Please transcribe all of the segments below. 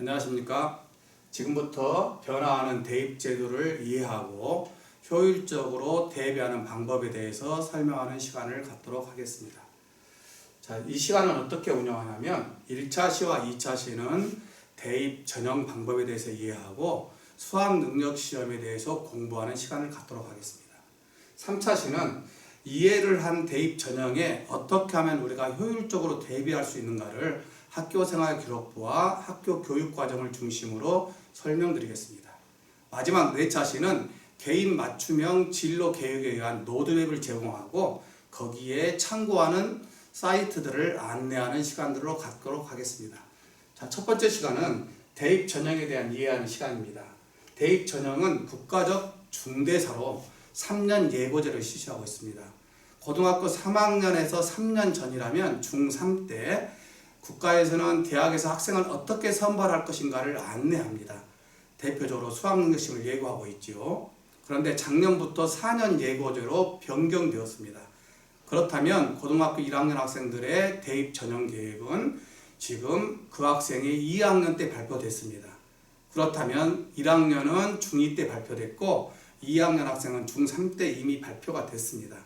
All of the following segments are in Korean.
안녕하십니까. 지금부터 변화하는 대입 제도를 이해하고 효율적으로 대비하는 방법에 대해서 설명하는 시간을 갖도록 하겠습니다. 자, 이 시간은 어떻게 운영하냐면 1차 시와 2차 시는 대입 전형 방법에 대해서 이해하고 수학 능력 시험에 대해서 공부하는 시간을 갖도록 하겠습니다. 3차 시는 이해를 한 대입 전형에 어떻게 하면 우리가 효율적으로 대비할 수 있는가를 학교 생활 기록부와 학교 교육 과정을 중심으로 설명드리겠습니다. 마지막 4차 시는 개인 맞춤형 진로 계획에 의한 노드맵을 제공하고 거기에 참고하는 사이트들을 안내하는 시간들로 갖도록 하겠습니다. 자, 첫 번째 시간은 대입 전형에 대한 이해하는 시간입니다. 대입 전형은 국가적 중대사로 3년 예고제를 실시하고 있습니다. 고등학교 3학년에서 3년 전이라면 중3 때 국가에서는 대학에서 학생을 어떻게 선발할 것인가를 안내합니다. 대표적으로 수학능력시험을 예고하고 있지요. 그런데 작년부터 4년 예고제로 변경되었습니다. 그렇다면 고등학교 1학년 학생들의 대입 전형 계획은 지금 그 학생이 2학년 때 발표됐습니다. 그렇다면 1학년은 중2 때 발표됐고 2학년 학생은 중3 때 이미 발표가 됐습니다.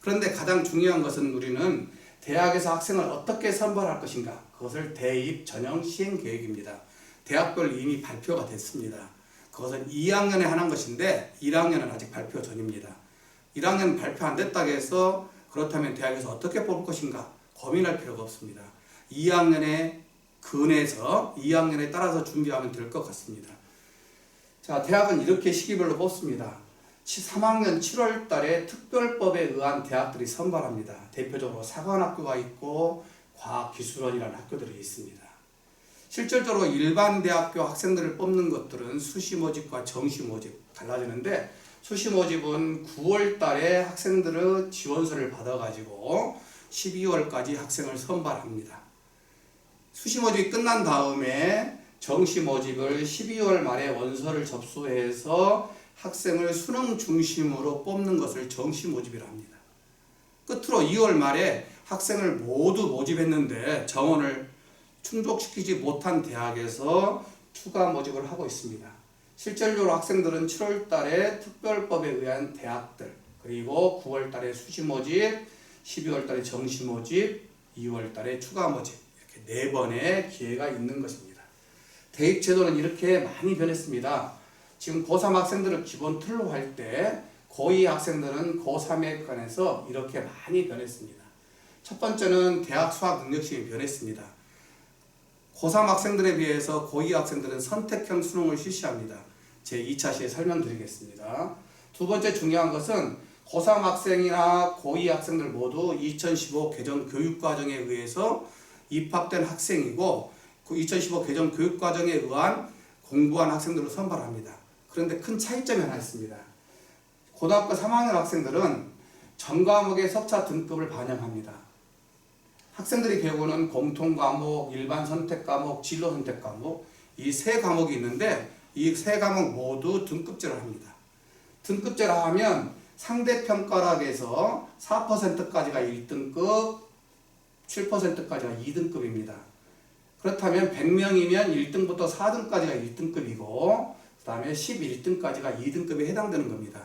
그런데 가장 중요한 것은 우리는 대학에서 학생을 어떻게 선발할 것인가 그것을 대입 전형 시행 계획입니다. 대학별 이미 발표가 됐습니다. 그것은 2학년에 하는 것인데 1학년은 아직 발표 전입니다. 1학년 발표 안 됐다고 해서 그렇다면 대학에서 어떻게 뽑을 것인가 고민할 필요가 없습니다. 2학년에 근해서 2학년에 따라서 준비하면 될 것 같습니다. 자, 대학은 이렇게 시기별로 뽑습니다. 3학년 7월 달에 특별법에 의한 대학들이 선발합니다. 대표적으로 사관학교가 있고 과학기술원이라는 학교들이 있습니다. 실질적으로 일반 대학교 학생들을 뽑는 것들은 수시 모집과 정시 모집 달라지는데 수시 모집은 9월 달에 학생들의 지원서를 받아가지고 12월까지 학생을 선발합니다. 수시 모집이 끝난 다음에 정시 모집을 12월 말에 원서를 접수해서 학생을 수능 중심으로 뽑는 것을 정시 모집이라 합니다. 끝으로 2월 말에 학생을 모두 모집했는데 정원을 충족시키지 못한 대학에서 추가 모집을 하고 있습니다. 실질적으로 학생들은 7월 달에 특별법에 의한 대학들, 그리고 9월 달에 수시 모집, 12월 달에 정시 모집, 2월 달에 추가 모집, 이렇게 네 번의 기회가 있는 것입니다. 대입 제도는 이렇게 많이 변했습니다. 지금 고3 학생들을 기본 틀로 할 때 고2 학생들은 고3에 관해서 이렇게 많이 변했습니다. 첫 번째는 대학 수학 능력시험이 변했습니다. 고3 학생들에 비해서 고2 학생들은 선택형 수능을 실시합니다. 제 2차 시에 설명드리겠습니다. 두 번째 중요한 것은 고3 학생이나 고2 학생들 모두 2015 개정 교육과정에 의해서 입학된 학생이고 그2015 개정 교육과정에 의한 공부한 학생들을 선발합니다. 그런데 큰 차이점이 하나 있습니다. 고등학교 3학년 학생들은 전 과목의 석차 등급을 반영합니다. 학생들이 배우는 공통 과목, 일반 선택 과목, 진로 선택 과목 이 세 과목이 있는데 이 세 과목 모두 등급제를 합니다. 등급제를 하면 상대 평가락에서 4%까지가 1등급, 7%까지가 2등급입니다. 그렇다면 100명이면 1등부터 4등까지가 1등급이고 그 다음에 11등까지가 2등급에 해당되는 겁니다.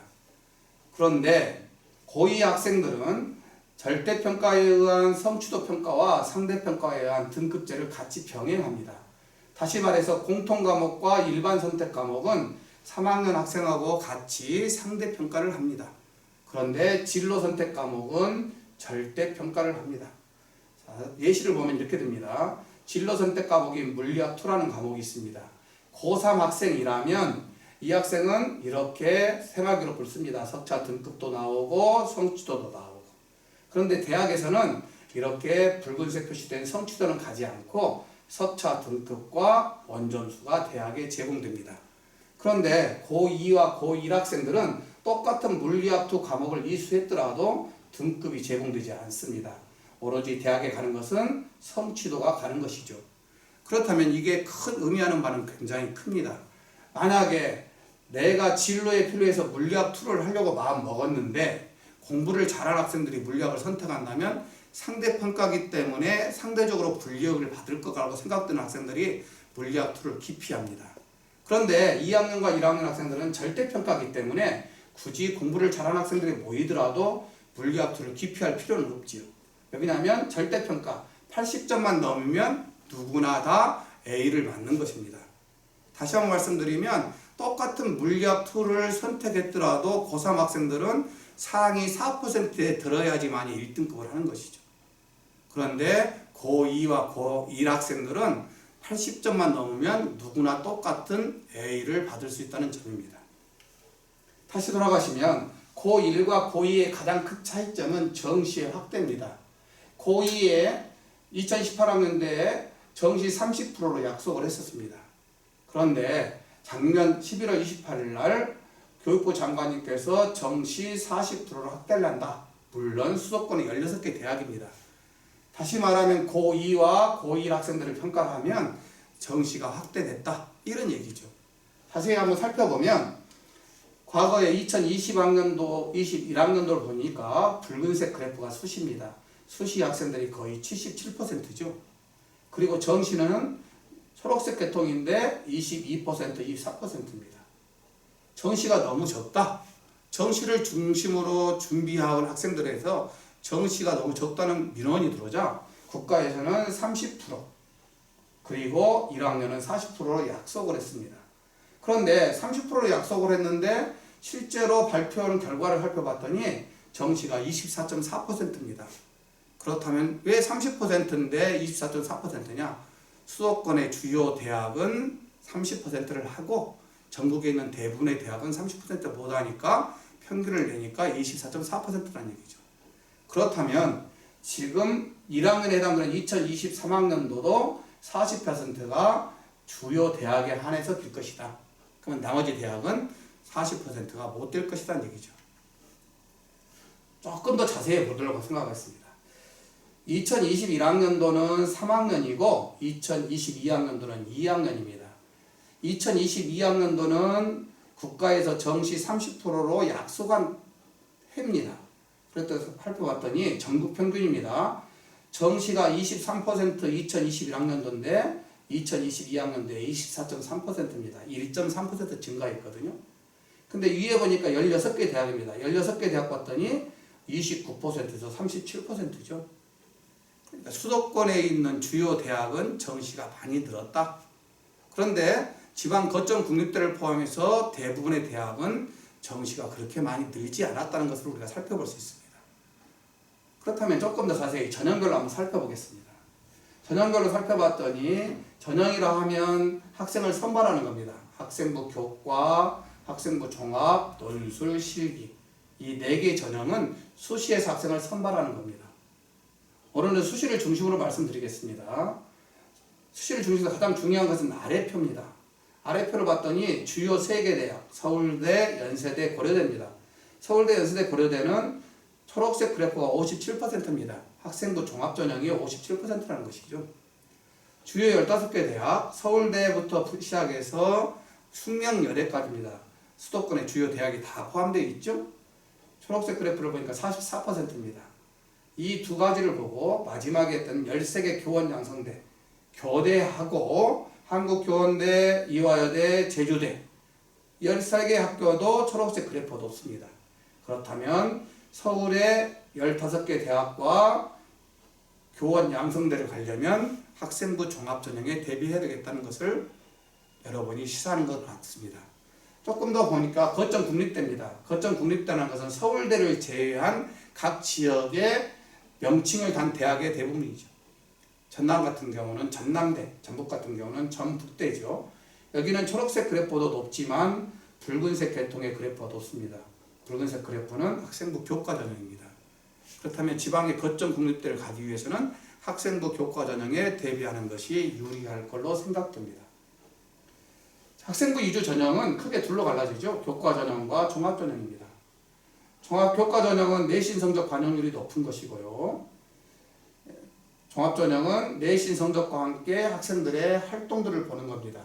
그런데 고2 학생들은 절대평가에 의한 성취도 평가와 상대평가에 의한 등급제를 같이 병행합니다. 다시 말해서 공통 과목과 일반 선택 과목은 3학년 학생하고 같이 상대평가를 합니다. 그런데 진로 선택 과목은 절대평가를 합니다. 자, 예시를 보면 이렇게 됩니다. 진로 선택 과목이 물리학 2라는 과목이 있습니다. 고3 학생이라면 이 학생은 이렇게 생활기록부를 씁니다. 석차 등급도 나오고 성취도도 나오고. 그런데 대학에서는 이렇게 붉은색 표시된 성취도는 가지 않고 석차 등급과 원점수가 대학에 제공됩니다. 그런데 고2와 고1 학생들은 똑같은 물리학 2 과목을 이수했더라도 등급이 제공되지 않습니다. 오로지 대학에 가는 것은 성취도가 가는 것이죠. 그렇다면 이게 큰 의미하는 바는 굉장히 큽니다. 만약에 내가 진로에 필요해서 물리학 2를 하려고 마음 먹었는데 공부를 잘한 학생들이 물리학을 선택한다면 상대 평가기 때문에 상대적으로 불리역을 받을 거라고 생각되는 학생들이 물리학 2를 기피합니다. 그런데 2학년과 1학년 학생들은 절대평가기 때문에 굳이 공부를 잘하는 학생들이 모이더라도 물리학 2를 기피할 필요는 없지요. 왜냐하면 절대평가 80점만 넘으면 누구나 다 A를 맞는 것입니다. 다시 한번 말씀드리면 똑같은 물리학 2를 선택했더라도 고3 학생들은 상위 4%에 들어야지만이 1등급을 하는 것이죠. 그런데 고2와 고1 학생들은 80점만 넘으면 누구나 똑같은 A를 받을 수 있다는 점입니다. 다시 돌아가시면 고1과 고2의 가장 큰 차이점은 정시의 확대입니다. 고2에 2018학년대에 정시 30%로 약속을 했었습니다. 그런데 작년 11월 28일 날 교육부 장관님께서 정시 40%로 확대를 한다. 물론 수도권은 16개 대학입니다. 다시 말하면 고2와 고1 학생들을 평가하면 정시가 확대됐다. 이런 얘기죠. 자세히 한번 살펴보면 과거에 2020학년도, 21학년도를 보니까 붉은색 그래프가 수시입니다. 수시 학생들이 거의 77%죠. 그리고 정시는 초록색 계통인데 22%, 24%입니다. 정시가 너무 적다. 정시를 중심으로 준비할 학생들에서 정시가 너무 적다는 민원이 들어오자 국가에서는 30% 그리고 1학년은 40%로 약속을 했습니다. 그런데 30%로 약속을 했는데 실제로 발표한 결과를 살펴봤더니 정시가 24.4%입니다. 그렇다면 왜 30%인데 24.4%냐? 수도권의 주요 대학은 30%를 하고 전국에 있는 대부분의 대학은 30% 못하니까 평균을 내니까 24.4%라는 얘기죠. 그렇다면 지금 1학년에 해당되는 2023학년도도 40%가 주요 대학에 한해서 빌 것이다. 그러면 나머지 대학은 40%가 못 될 것이라는 얘기죠. 조금 더 자세히 보도록 생각하겠습니다. 2021학년도는 3학년이고 2022학년도는 2학년입니다. 2022학년도는 국가에서 정시 30%로 약속한 해입니다. 그래서 살펴봤더니 전국 평균입니다. 정시가 23% 2021학년도인데 2022학년도에 24.3%입니다. 1.3% 증가했거든요. 근데 위에 보니까 16개 대학입니다. 16개 대학 봤더니 29%에서 37%죠. 그러니까 수도권에 있는 주요 대학은 정시가 많이 늘었다. 그런데 지방 거점 국립대를 포함해서 대부분의 대학은 정시가 그렇게 많이 늘지 않았다는 것을 우리가 살펴볼 수 있습니다. 그렇다면 조금 더 자세히 전형별로 한번 살펴보겠습니다. 전형별로 살펴봤더니 전형이라 하면 학생을 선발하는 겁니다. 학생부 교과, 학생부 종합, 논술, 실기 이 네개 전형은 수시에서 학생을 선발하는 겁니다. 오늘은 수시를 중심으로 말씀드리겠습니다. 수시를 중심으로 가장 중요한 것은 아래표입니다. 아래표를 봤더니 주요 세개 대학, 서울대, 연세대, 고려대입니다. 서울대, 연세대, 고려대는 초록색 그래프가 57%입니다. 학생부 종합전형이 57%라는 것이죠. 주요 15개 대학, 서울대부터 시작해서 숙명여대까지입니다. 수도권의 주요 대학이 다 포함되어 있죠. 초록색 그래프를 보니까 44%입니다. 이 두 가지를 보고 마지막에 했던 13개 교원 양성대, 교대하고 한국교원대, 이화여대, 제주대 13개 학교도 초록색 그래프가 높습니다. 그렇다면 서울의 15개 대학과 교원 양성대를 가려면 학생부 종합전형에 대비해야 되겠다는 것을 여러분이 시사하는 것 같습니다. 조금 더 보니까 거점 국립대입니다. 거점 국립대라는 것은 서울대를 제외한 각 지역의 명칭을 단 대학의 대부분이죠. 전남 같은 경우는 전남대, 전북 같은 경우는 전북대죠. 여기는 초록색 그래프도 높지만 붉은색 계통의 그래프가 높습니다. 붉은색 그래프는 학생부 교과 전형입니다. 그렇다면 지방의 거점 국립대를 가기 위해서는 학생부 교과 전형에 대비하는 것이 유리할 걸로 생각됩니다. 학생부 이주 전형은 크게 둘로 갈라지죠. 교과 전형과 종합 전형입니다. 종합 교과 전형은 내신 성적 반영률이 높은 것이고요. 종합 전형은 내신 성적과 함께 학생들의 활동들을 보는 겁니다.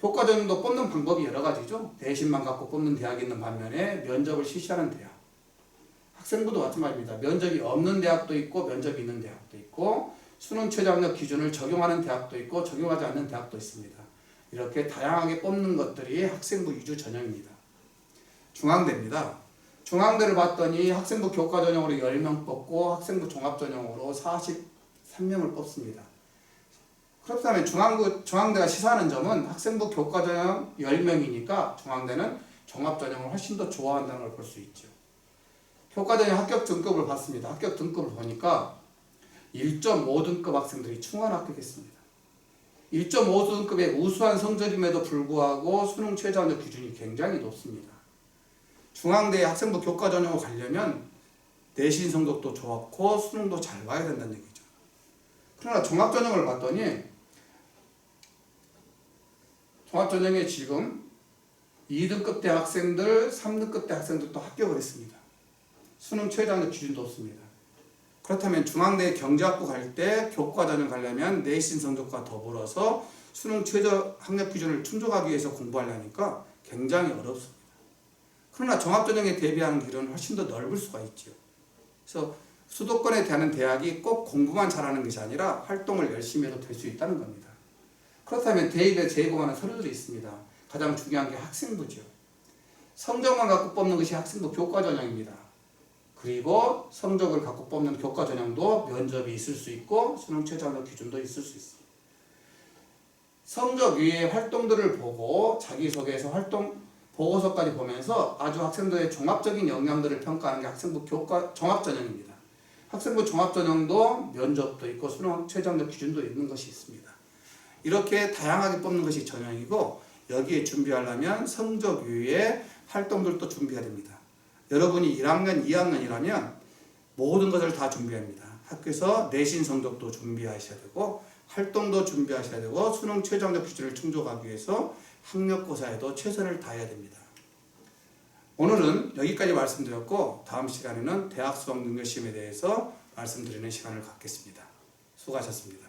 교과 전형도 뽑는 방법이 여러 가지죠. 내신만 갖고 뽑는 대학이 있는 반면에 면접을 실시하는 대학. 학생부도 마찬가지입니다. 면접이 없는 대학도 있고 면접이 있는 대학도 있고 수능 최저학력 기준을 적용하는 대학도 있고 적용하지 않는 대학도 있습니다. 이렇게 다양하게 뽑는 것들이 학생부 위주 전형입니다. 중앙대입니다. 중앙대를 봤더니 학생부 교과 전형으로 10명 뽑고 학생부 종합 전형으로 43명을 뽑습니다. 그렇다면 중앙부, 중앙대가 시사하는 점은 학생부 교과 전형 10명이니까 중앙대는 종합 전형을 훨씬 더 좋아한다는 걸 볼 수 있죠. 교과 전형 합격 등급을 봤습니다. 합격 등급을 보니까 1.5등급 학생들이 충원 합격했습니다. 1.5등급의 우수한 성적임에도 불구하고 수능 최저학력 기준이 굉장히 높습니다. 중앙대 학생부 교과 전형을 가려면 내신 성적도 좋았고 수능도 잘 봐야 된다는 얘기죠. 그러나 종합 전형을 봤더니 종합 전형에 지금 2등급 대 학생들, 3등급 대 학생들도 합격을 했습니다. 수능 최저학력 기준도 없습니다. 그렇다면 중앙대 경제학부 갈 때 교과 전형 가려면 내신 성적과 더불어서 수능 최저 학력 기준을 충족하기 위해서 공부하려니까 굉장히 어렵습니다. 그러나 종합 전형에 대비하는 길은 훨씬 더 넓을 수가 있죠. 그래서 수도권에 대한 대학이 꼭 공부만 잘하는 것이 아니라 활동을 열심히 해도 될 수 있다는 겁니다. 그렇다면 대입에 제공하는 서류들이 있습니다. 가장 중요한 게 학생부죠. 성적만 갖고 뽑는 것이 학생부 교과 전형입니다. 그리고 성적을 갖고 뽑는 교과 전형도 면접이 있을 수 있고 수능 최저학력 기준도 있을 수 있습니다. 성적 위의 활동들을 보고 자기소개서 활동 보고서까지 보면서 아주 학생들의 종합적인 역량들을 평가하는 게 학생부 교과 종합 전형입니다. 학생부 종합 전형도 면접도 있고 수능 최저학력 기준도 있는 것이 있습니다. 이렇게 다양하게 뽑는 것이 전형이고 여기에 준비하려면 성적 위의 활동들도 준비해야 됩니다. 여러분이 1학년, 2학년이라면 모든 것을 다 준비합니다. 학교에서 내신 성적도 준비하셔야 되고 활동도 준비하셔야 되고 수능 최저학력 기준을 충족하기 위해서 학력고사에도 최선을 다해야 됩니다. 오늘은 여기까지 말씀드렸고 다음 시간에는 대학 수학 능력 시험에 대해서 말씀드리는 시간을 갖겠습니다. 수고하셨습니다.